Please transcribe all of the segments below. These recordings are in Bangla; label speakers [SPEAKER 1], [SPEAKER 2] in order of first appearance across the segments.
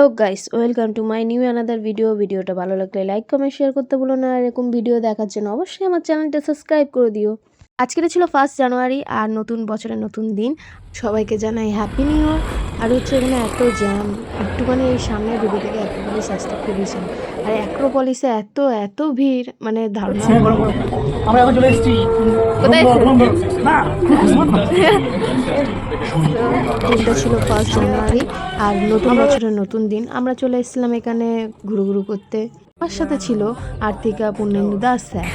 [SPEAKER 1] Hello guys welcome to my new another video ভিডিওটা ভালো লাগলে লাইক কমেন্ট শেয়ার করতে বলো না। এরকম ভিডিও দেখার জন্য অবশ্যই আমার চ্যানেলটা সাবস্ক্রাইব করে দিও। আজকের ছিল ফার্স্ট জানুয়ারি আর নতুন বছরের নতুন দিন। সবাইকে জানাই হ্যাপি নিউ ইয়ার আর হচ্ছে এখানে এত জ্যাম একটুখানি এই সামনে ডুবে থেকে অ্যাক্রোপলিস আসতে খুবই জ্যাম আর অ্যাক্রোপলিসে এত এত ভিড় মানে ধারণা
[SPEAKER 2] আমরা এখন চলে এসেছি।
[SPEAKER 1] কোথায়? ছিল ফার্স্ট জানুয়ারি আর নতুন বছরের নতুন দিন। আমরা চলে এসেছিলাম এখানে ঘুরু ঘুরু করতে। আমার সাথে ছিল আর্থিকা পূর্ণেন্দু দাস স্যার।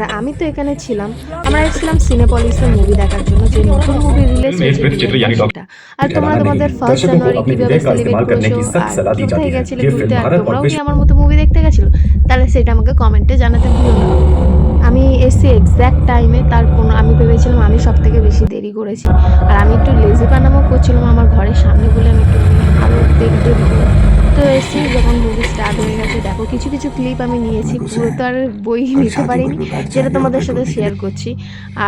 [SPEAKER 1] আমরা আমি তো এখানে ছিলাম। আমরা এসেছিলাম সিনেপলিসের মুভি দেখার জন্য যে নতুন মুভি রিলিজ হয়েছে আর তোমরা তোমাদের ফার্স্ট জানুয়ারি কীভাবে সেলিব্রেট করেছ আর কোথায় গেছিলে ঘুরতে আর তোমরাও কি আমার মতো মুভি দেখতে গেছিল? তাহলে সেটা আমাকে কমেন্টে জানাতে ভুলো না। আমি এসে এক্স্যাক্ট টাইমে তার কোনো আমি ভেবেছিলাম আমি সব থেকে বেশি দেরি করেছি। আর আমি একটু লেজি বানামও করছিলাম আমার ঘরের সামনে বলে আমি একটু আরও দেখতে তো এসে যখন মুভি স্টার্ট হয়ে গেছে দেখো কিছু কিছু ক্লিপ আমি নিয়েছি পুরো তো আর বই নিতে পারিনি যেটা তোমাদের সাথে শেয়ার করছি।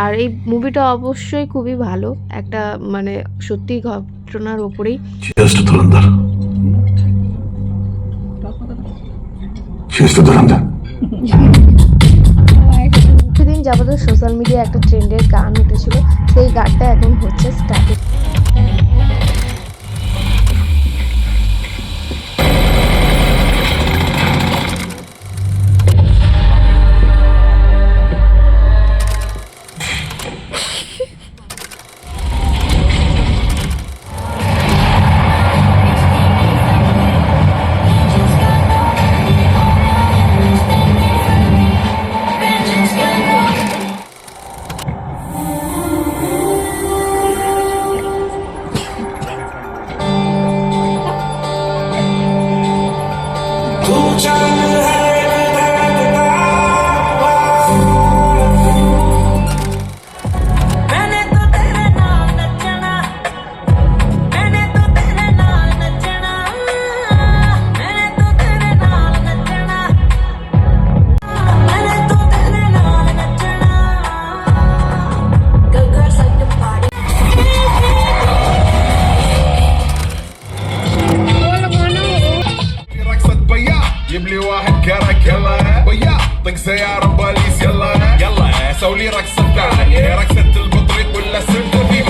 [SPEAKER 1] আর এই মুভিটা অবশ্যই খুবই ভালো একটা মানে সত্যি ঘটনার ওপরেই। কিছুদিন যাবত সোশ্যাল মিডিয়ায় একটা ট্রেন্ডের গান উঠেছিল সেই গানটা এখন হচ্ছে স্টার্টিং
[SPEAKER 3] البطريق ولا في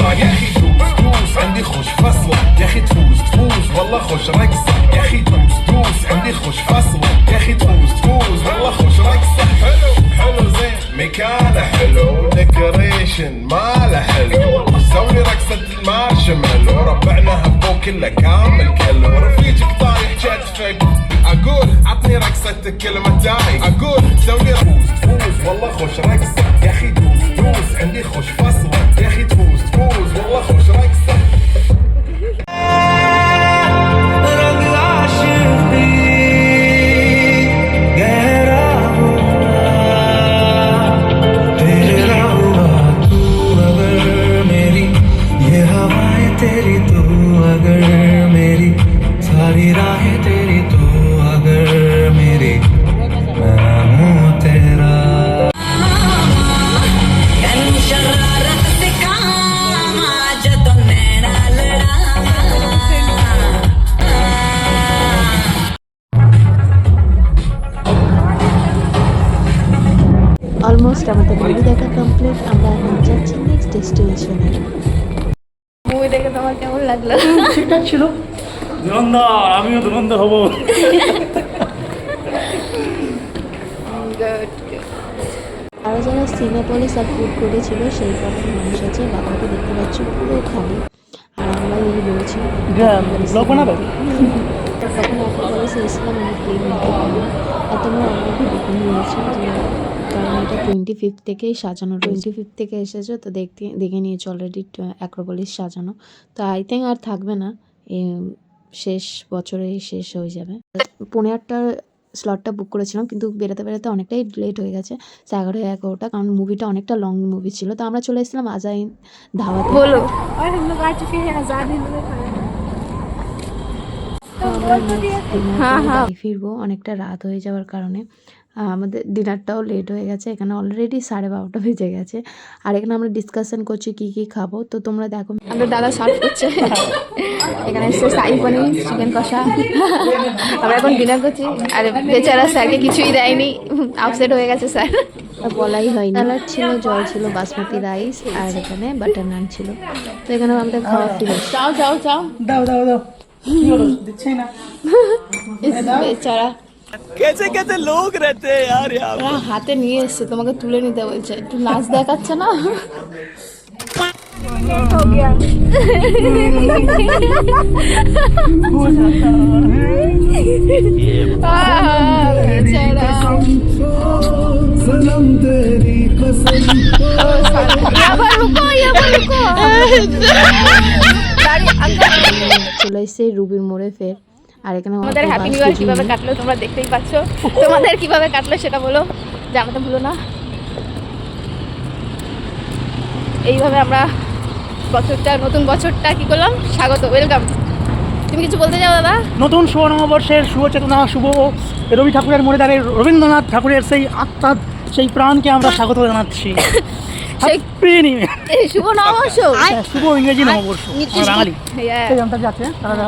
[SPEAKER 3] مان يا أخي دوس دوس عندي خوش فصلة يا أخي تفوز تفوز والله خوش رقصة. يا أخي دوس دوس عندي خوش فصلة يا أخي تفوز تفوز والله خوش رقصة. حلو حلو زين. مكانه حلو ديكوريشن مالة حلو. سوي رقصة المارشميلو. ربعنا هبو كله كامل كله. رفيجك طايح كتفك أقول عطني رقصة كلمتاي أقول سوي فوز تفوز والله خوش رقصة. يا أخي دوس دوس عندي خوش فصلة يا اخي تفوز تفوز والله خوش
[SPEAKER 1] অলমোস্ট আমাদের মুভি দেখা কমপ্লিট আমরা এখন যাচ্ছি নেক্সট ডেস্টিনেশনে মুভি দেখে তোমার কেমন লাগল?
[SPEAKER 2] ঠিকঠাক ছিল। ধুরন্ধর আমিও ধুরন্ধর হব।
[SPEAKER 1] আরও যারা সিনেপলিস আর ফুড করেছিল সেই কটা মানুষ আছে বাবাকে দেখতে পাচ্ছি পুরো খালি। আর আমরা এই রয়েছি
[SPEAKER 2] ব্লগ বানাবে?
[SPEAKER 1] তখন ক্লিন নিতে আর তোমরা অলরেডি দেখে নিয়েছো যে কারণ এটা টোয়েন্টি ফিফথ থেকেই সাজানো টোয়েন্টি ফিফথ থেকে এসেছে তো দেখতে দেখে নিয়েছি অলরেডি অ্যাক্রোপলিস সাজানো। তো আই থিঙ্ক আর থাকবে না শেষ বছরেই শেষ হয়ে যাবে। পনেরো আটটার স্লটটা বুক করেছিলাম কিন্তু বেরোতে বেরোতে অনেকটাই লেট হয়ে গেছে এগারো এগারোটা কারণ মুভিটা অনেকটা লং মুভি ছিল। তো আমরা চলে এসেছিলাম আজাইন ধাওয়া বলো। ফিরবো অনেকটা রাত হয়ে যাওয়ার কারণে। আমাদের ডিনারটাও লেট হয়ে গেছে। এখানে অলরেডি সাড়ে বারোটা বেজে গেছে। আর এখানে আমরা ডিসকাশন করছি কি কি খাব। তো তোমরা দেখো
[SPEAKER 4] আমাদের দাদা সার্ভ করছে। এখানে এসছে শাহি পনির চিকেন কষা। আমরা এখন ডিনার করছি। আর বেচারা স্যারকে কিছুই দেয়নি। আপসেট হয়ে গেছে স্যার
[SPEAKER 1] বলাই হয়নি। স্যালাড ছিল জল ছিল বাসমতি রাইস আর এখানে বাটার নান ছিল। তো এখানে আমাদের খাওয়া ফিরে
[SPEAKER 4] চাও চাও চাও
[SPEAKER 5] দাও দাও দাও। কি হলো দিচ্ছে না।
[SPEAKER 4] বেচারা।
[SPEAKER 2] कैसे कैसे लोग रहते हैं यार यहाँ
[SPEAKER 4] ওরা হাতে নিয়ে এসছে তোমাকে তুলে নিতে বলছে একটু নাচ দেখাচ্ছে না আহ, বেচারা। यहाँ पर रुको यहाँ पर रुको দাঁড়িয়ে, uncle,
[SPEAKER 1] চলে এসছে রুবির মোড়ে ফের আর এখানে
[SPEAKER 4] আমাদের হ্যাপি নিউ ইয়ার কীভাবে কাটলো তোমরা দেখতেই পাচ্ছ। তোমাদের কীভাবে কাটলো সেটা বলো। জানাতে ভুলো না। এইভাবে আমরা বছরটা নতুন বছরটা কি করলাম? স্বাগত ওয়েলকাম তুমি কিছু বলতে চাও দাদা?
[SPEAKER 5] নতুন শুভ নববর্ষের শুভ চেতনা শুভ রবি ঠাকুরের মনে দাঁড়িয়ে রবীন্দ্রনাথ ঠাকুরের সেই আত্মা সেই প্রাণকে আমরা স্বাগত জানাচ্ছি।
[SPEAKER 4] শুভ নববর্ষ।
[SPEAKER 5] শুভ ইংরেজি নববর্ষ। বাঙালি। সেই তারা